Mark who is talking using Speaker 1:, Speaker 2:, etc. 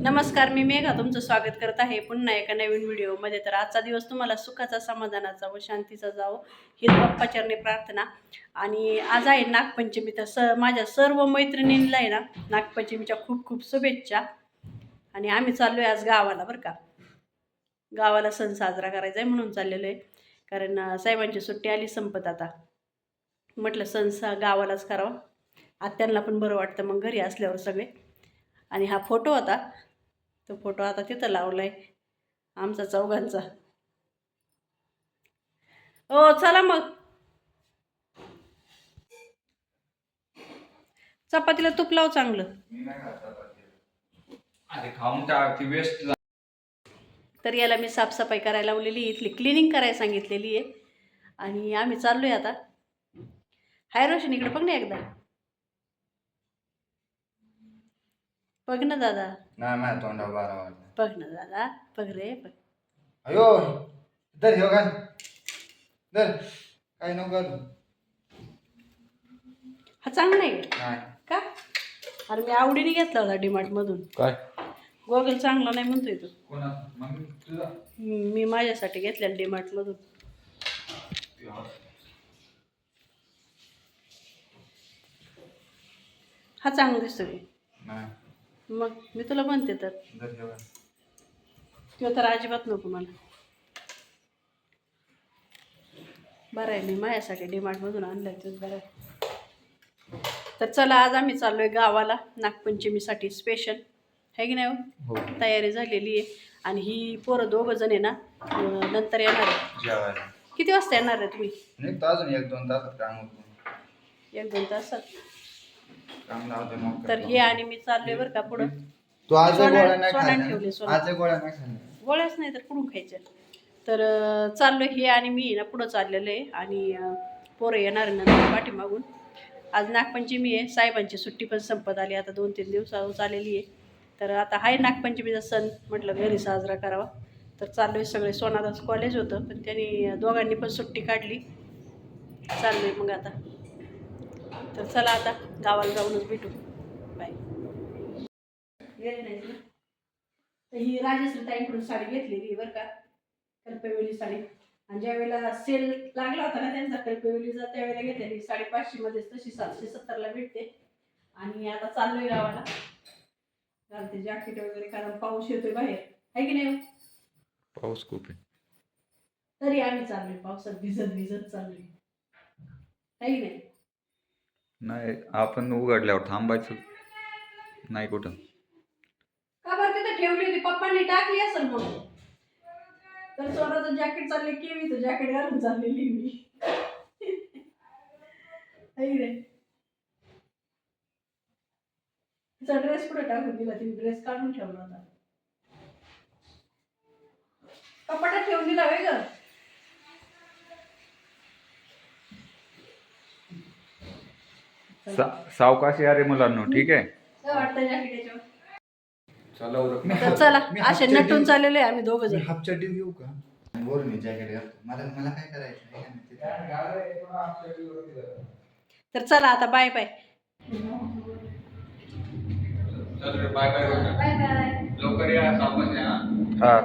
Speaker 1: नमस्कार मी मेघा तुमचं स्वागत करत आहे पुन्हा एका नवीन व्हिडिओमध्ये. तर आजचा दिवस तुम्हाला सुखाचा समाधानाचा व शांतीचा जावो ही बाप्पाचरणी प्रार्थना. आणि आज आहे नागपंचमी तर स माझ्या सर्व मैत्रिणींना आहे ना नागपंचमीच्या खूप खूप शुभेच्छा. आणि आम्ही चाललो आहे आज गावाला बरं का. गावाला सण साजरा करायचा आहे म्हणून चाललेलो आहे कारण साहेबांची सुट्टी आली संपत आता. म्हटलं सण सा गावालाच करावा. आत्यांना पण बरं वाटतं मग घरी असल्यावर सगळे. आणि हा फोटो होता तो फोटो आता तिथं लावला आहे आमचा चौघांचा. हो चला मग. चपातीला तूप लाव चांगलं.
Speaker 2: वेस्ट
Speaker 1: तर याला मी साफसफाई करायला लावलेली इथली क्लिनिंग करायला सांगितलेली आहे. आणि आम्ही चाललो आहे आता. हाय रोशन इकडे बघ ना एकदा. बघ ना दादा.
Speaker 2: नाही माझ्या तोंडा बारा वाजता
Speaker 1: बघ ना दादा बघ रे बघ.
Speaker 2: अयो दर हे घाल दर काय नको घालू
Speaker 1: हा चांगला आहे
Speaker 2: नाही.
Speaker 1: का? अरे मी आवडीने घेतला होता डीमार्टमधून
Speaker 2: काय?
Speaker 1: गोगल चांगला नाही म्हणतोय तू.
Speaker 2: कोणा मग तुझा?
Speaker 1: हम्म, मी माझ्यासाठी घेतलेला डीमार्टमधून हा चांगला दिसतोय.
Speaker 2: नाही.
Speaker 1: मग मी तुला म्हणते तर.
Speaker 2: घाल
Speaker 1: तो तर अजिबात नको मला. बरं आहे मी माझ्यासाठी डीमार्टमधून आणलं तेच बरं आहे. तर चला आज आम्ही चाललो आहे गावाला नागपंचमीसाठी स्पेशल आहे की नाही हो?
Speaker 2: हो.
Speaker 1: तयारी झालेली आहे. आणि ही पोरं दोघं जण आहे ना अं, नंतर येणार आहे.
Speaker 2: जेवायला.
Speaker 1: किती वाजता येणार आहे तुम्ही?
Speaker 2: निघतो अजून एक दोन तासात काम होतो.
Speaker 1: एक दोन तासात? तर हे आणि मी चाललोय बरं का पुढं.
Speaker 2: तू आज
Speaker 1: सोना-
Speaker 2: गोळ्या नाही
Speaker 1: सोना ठेवली,
Speaker 2: खाल्ल्या
Speaker 1: सोना.
Speaker 2: आज गोळ्या नाही खाल्ल्या
Speaker 1: गोळ्याच नाही तर कुठून खायच्या? तर अं, चाललोय हे आणि मी ना पुढं चाललेलं आहे आणि अं, पोरं येणार आहे नंतर पाठीमागून. आज नागपंचमी आहे साहेबांची सुट्टी पण संपत आली आता दोन तीन दिवसावर चाललेली आहे. तर आता हाय नागपंचमीचा सण म्हटलं घरी साजरा करावा. तर चाललोय सगळे सोनादास कॉलेज होतं पण त्यांनी दोघांनी पण सुट्टी काढली. चाललोय मग आता. तर चला आता गावाला जाऊनच भेटू. बाय तर ही राजश्री ताईकडून साडी घेतलेली बरं का कल्पवेली साडी. आणि ज्या वेळेला सेल लागला होता ना त्यांचा कल्पवेलीचा त्यावेळेला घेतलेली साडेपाचशे मध्ये तशी सातशे सत्तरला भेटते. आणि आता चाललोय गावाला. घालते जॅकेट वगैरे कारण पाऊस येतोय बाहेर. आहे की नाही हो?
Speaker 2: पाऊस खूप आहे.
Speaker 1: तरी आम्ही चाललोय पावसात भिजत भिजत चाललोय. आहे की नाही?
Speaker 2: नाही आपण उघडल्यावर थांबायचं. नाही कुठं.
Speaker 1: का बरं तिथे ठेवली होती? पप्पांनी टाकली असेल मग तर स्वतःचं जॅकेट चालले केवी तर जॅकेट घालून चाललेली मी. है रे. तिचा ड्रेस कुठे टाकून दिला? तिने ड्रेस काढून ठेवला होता. कपाटात ठेवून दिला
Speaker 2: सावकाशी अरे मुलांनो ठीक आहे? चला उरक.
Speaker 1: तर चला असे नटून चाललेले आम्ही दोघ जण.
Speaker 2: हाफ चड्डी घेऊ का? वर मी जॅकेट घालतो मला मला काय करायचं
Speaker 1: तर चला आता bye bye
Speaker 2: bye bye.
Speaker 1: Bye bye.
Speaker 2: लवकर या सावकाश या. हा.